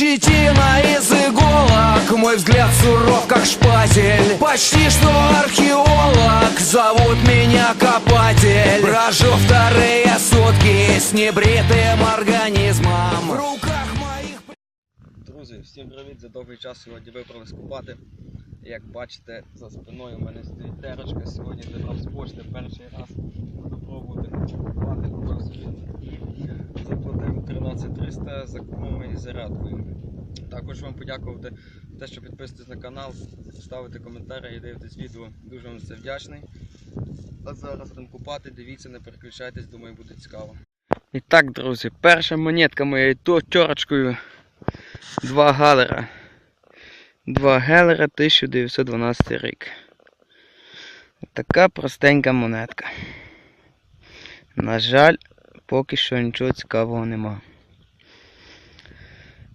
Щетина из иголок, мой взгляд суров как шпатель Почти что археолог, зовут меня копатель Брожу вторые сутки с небритым организмом В руках моих Друзі, всім привіт! За довгий час сьогодні виправились купати. Як бачите, за спиною у мене стоїть терочка. Сьогодні забрав з почти перший раз. Буду пробувати купати, купив собі. Заплатив 13300 за кормом і зарядкою. Також вам подякувати за те, що підписуєтесь на канал, ставите коментарі і дивитесь відео. Дуже вам це вдячний. А зараз будемо купати, дивіться, не переключайтесь, думаю, буде цікаво. І так, друзі, перша монетка моєю чорочкою. Два галера. Два гелера 1912 рік. Така простенька монетка. На жаль, поки що нічого цікавого нема.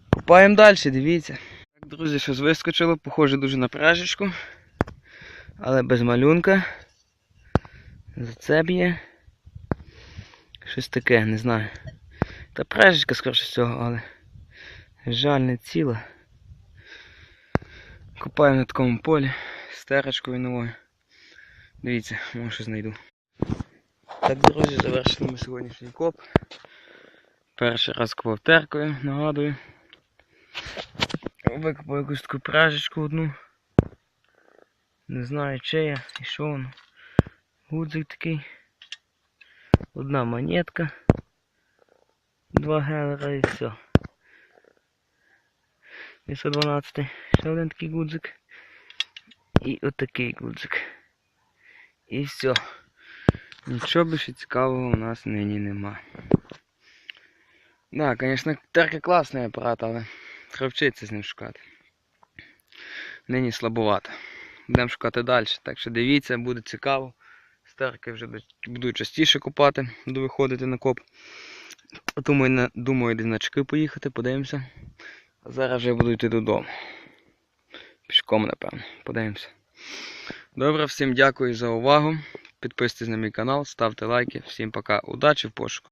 Купаємо далі, дивіться. Так, друзі, щось вискочило, похоже дуже на пражечку. Але без малюнка. Зацеб'є. Щось таке, не знаю. Та пражечка, скоріше всього, але. Жаль, не ціла. Купаю на такому полі з терочкою новою. Дивіться, може знайду. Так, друзі, завершили ми сьогоднішній коп. Перший раз копав теркою, нагадую. Викопав якусь таку пражечку одну. Не знаю чия і що воно. Гудзик такий. Одна монетка. Два гелера і все. 212. Ще один такий гудзик. І отакий гудзик. І все. Нічого більше цікавого у нас нині нема. Да, звісно, терка класний апарат, але треба вчитися з ним шукати. Нині слабовато. Будемо шукати далі. Так що дивіться, буде цікаво. Стерки вже буду частіше копати, буду виходити на коп. Думаю, думаю, десь на чеки поїхати, подивимося. А зараз вже буду йти додому. Пішком, напевно, подивимося. Добре, всім дякую за увагу. Підписуйтесь на мій канал, ставте лайки. Всім пока. Удачі в пошуку.